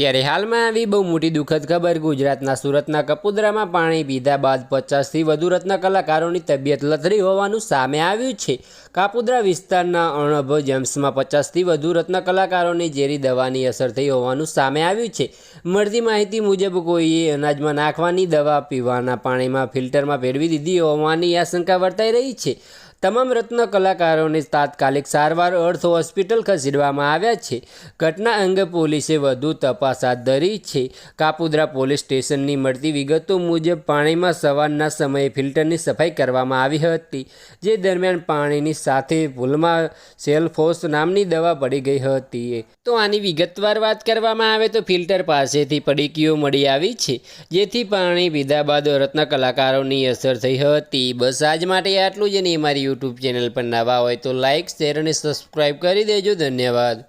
ત્યારે હાલમાં આવી બહુ મોટી દુઃખદ ખબર, ગુજરાતના સુરતના કપુદરામાં પાણી પીધા બાદ પચાસથી વધુ રત્ન કલાકારોની તબિયત લથડી હોવાનું સામે આવ્યું છે. કાપુદરા વિસ્તારના અણભ જેમ્સમાં પચાસથી વધુ રત્ન કલાકારોની ઝેરી દવાની અસર થઈ હોવાનું સામે આવ્યું છે. મળતી માહિતી મુજબ કોઈએ અનાજમાં નાખવાની દવા પીવાના પાણીમાં ફિલ્ટરમાં ભેળવી દીધી હોવાની આશંકા વર્તાઈ રહી છે. તમામ રત્ન કલાકારોને તાત્કાલિક સારવાર અર્થ હોસ્પિટલ ખસેડવામાં આવ્યા છે. ઘટના અંગે પોલીસે વધુ તપાસ હાથ ધરી છે. કાપુદ્રા પોલીસ સ્ટેશનની મળતી વિગતો મુજબ પાણીમાં સવારના સમયે ફિલ્ટરની સફાઈ કરવામાં આવી હતી, જે દરમિયાન પાણીની સાથે ભૂલમાં સેલ્ફોસ નામની દવા પડી ગઈ હતી. તો આની વિગતવાર વાત કરવામાં આવે તો ફિલ્ટર પાસેથી પડીકીઓ મળી આવી છે. જેથી પાણી પીધા બાદ રત્ન કલાકારોની અસર થઈ હતી. બસ આજ માટે આટલું જ નહીં મારી યુટ્યુબ ચેનલ પર નવા હોય તો લાઇક શેર અને સબસ્ક્રાઈબ કરી દેજો. ધન્યવાદ.